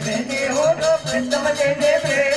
bene ho no prestama de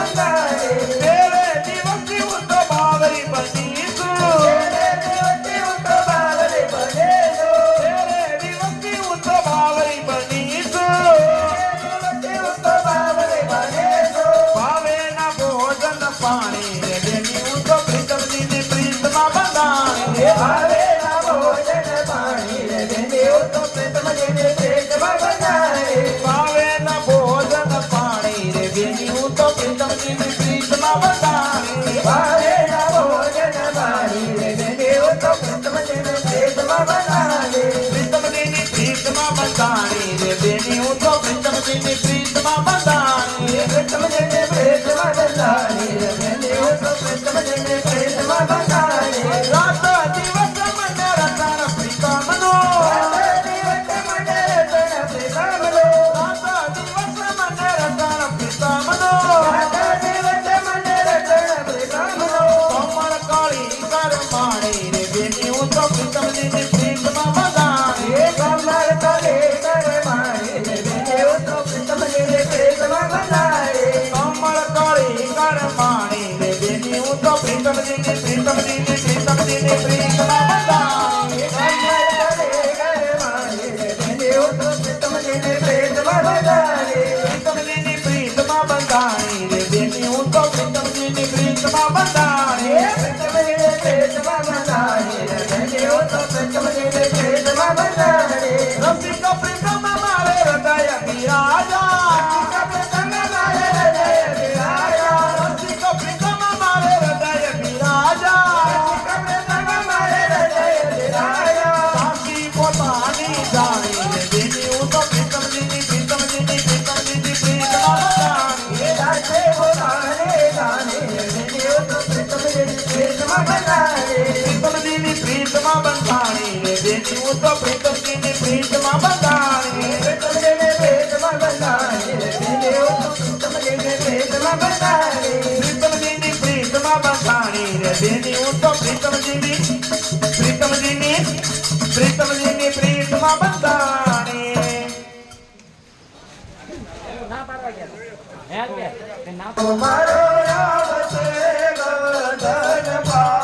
Hey. Baby, you're so sweet, I'm a baby, please, I'm a bandana. કાળી કરમાણી રે બેની હું તો પ્રીતમજીની પ્રીતમજી તમારો રામ છે ગગન પા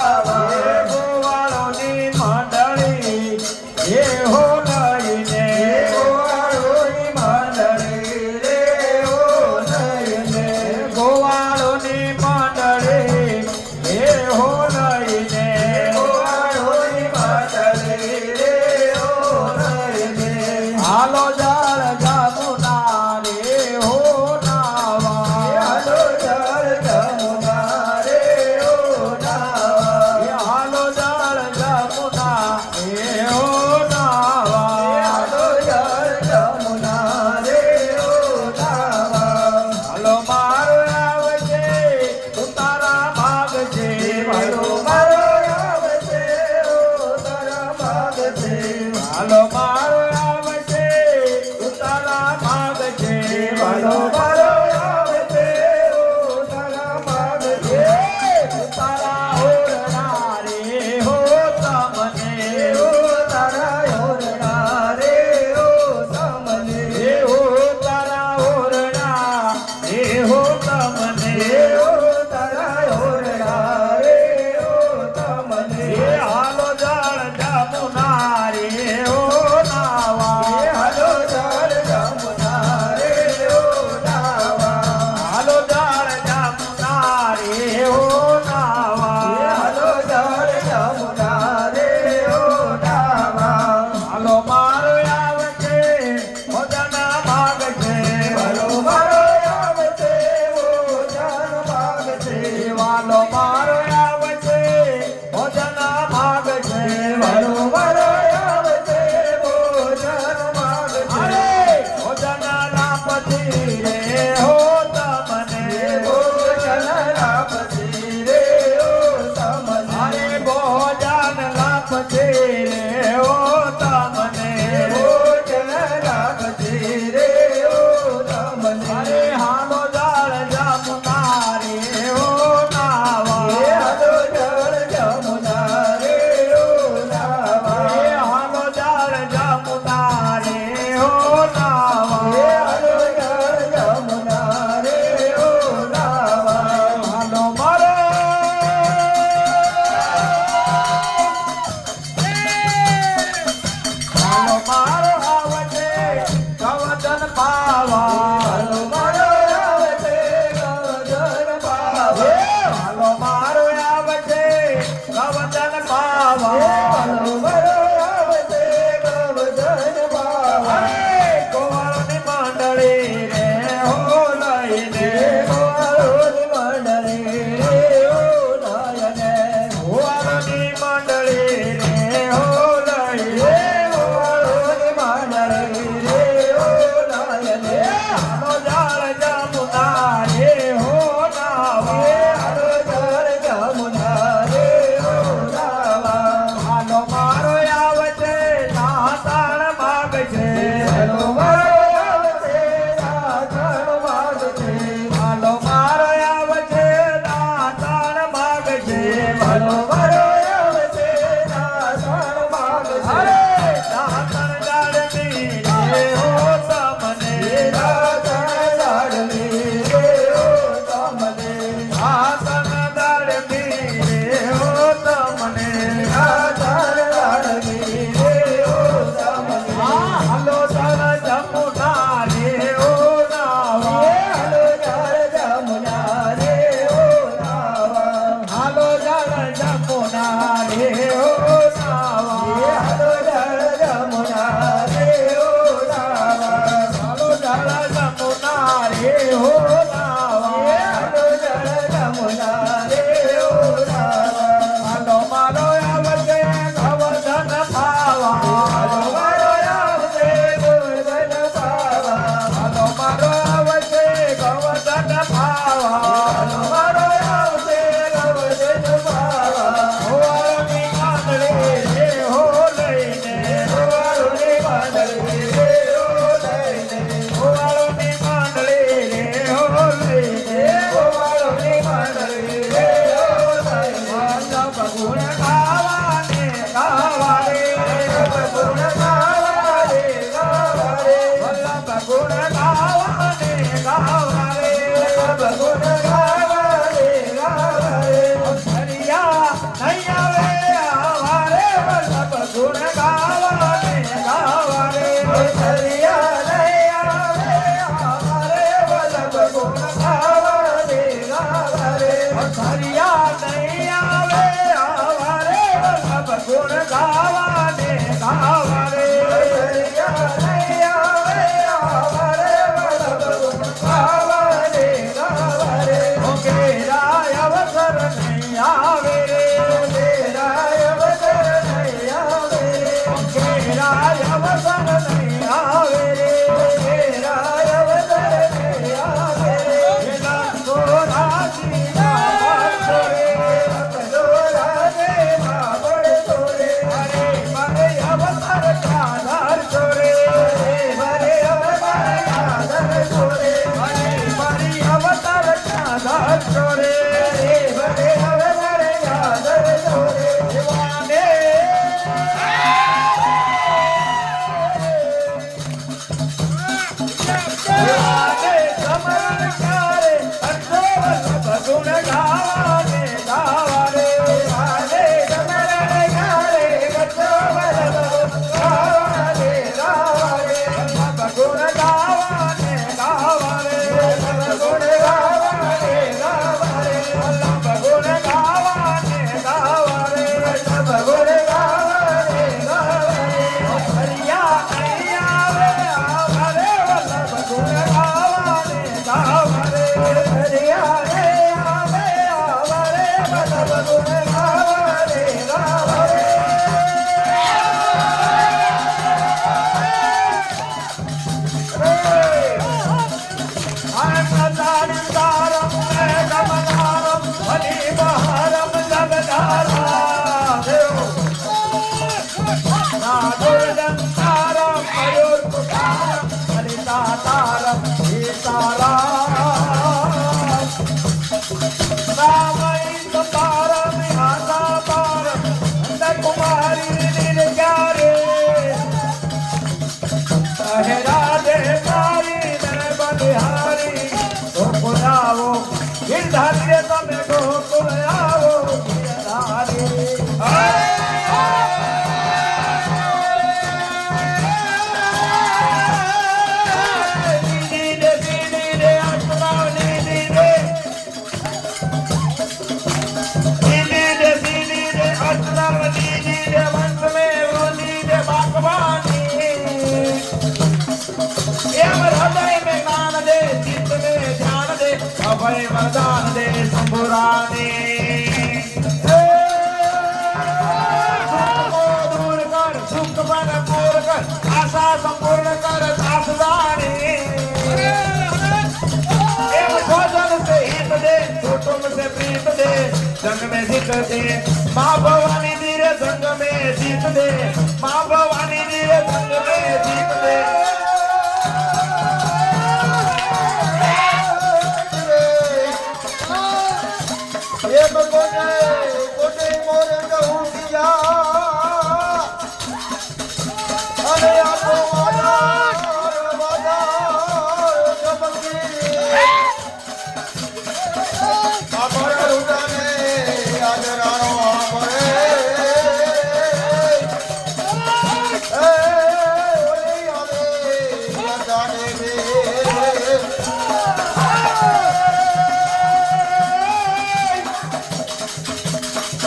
संग में जीत दे माँ भवानी धीरे संग में जीत दे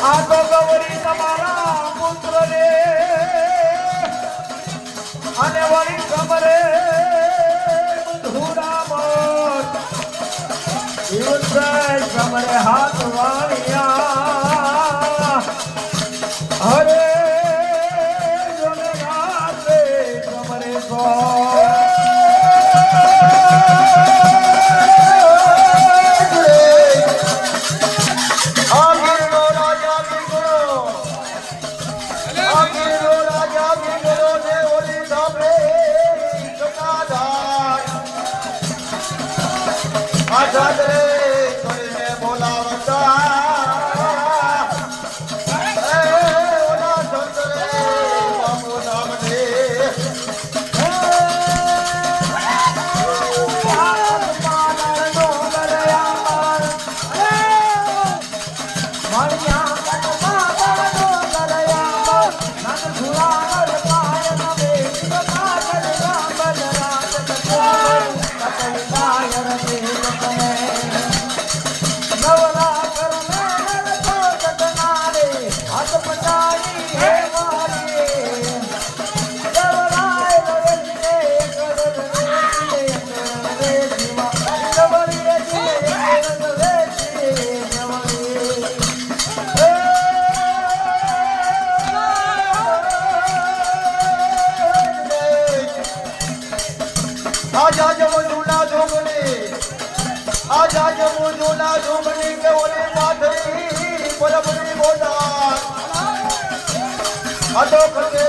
આ તો ગૌરી તમારા પુત્ર રે અને વળી કમરે હાથ વાળ્યા. હરે આજા જમો જૂના જોગને આજા જમો જૂના જોગને કે ઓલે પાથરી પરબની બોલા અડો ખતે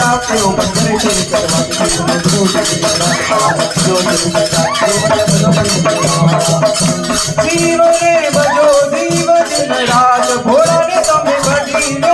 જીવ ને બજો જીવ દિન રાત ભોરા ને તમે બધી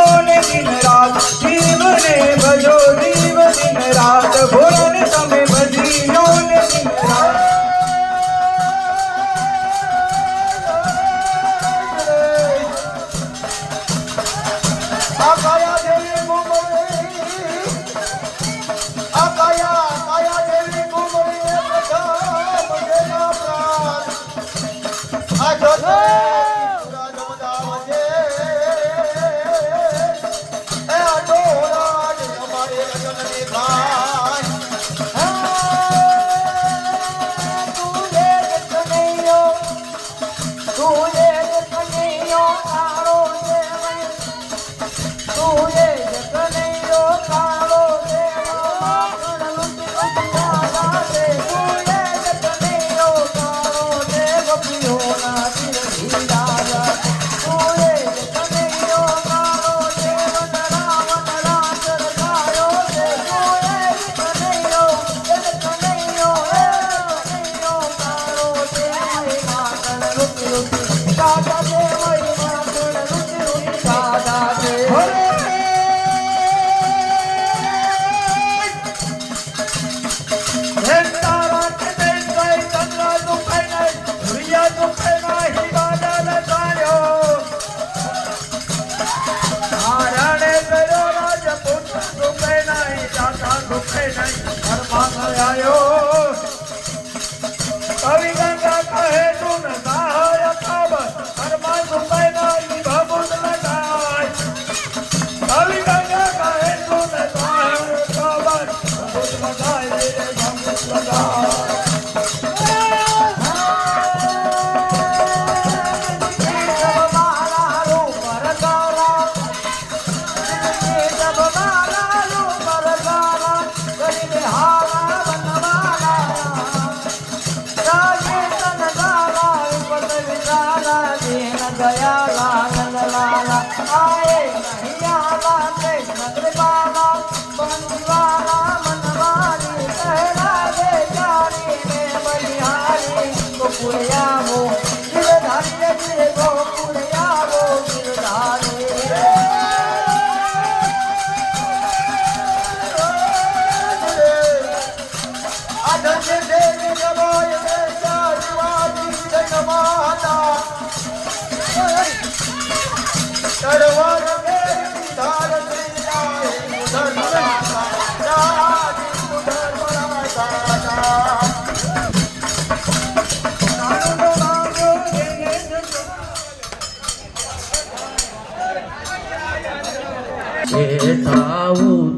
tal tá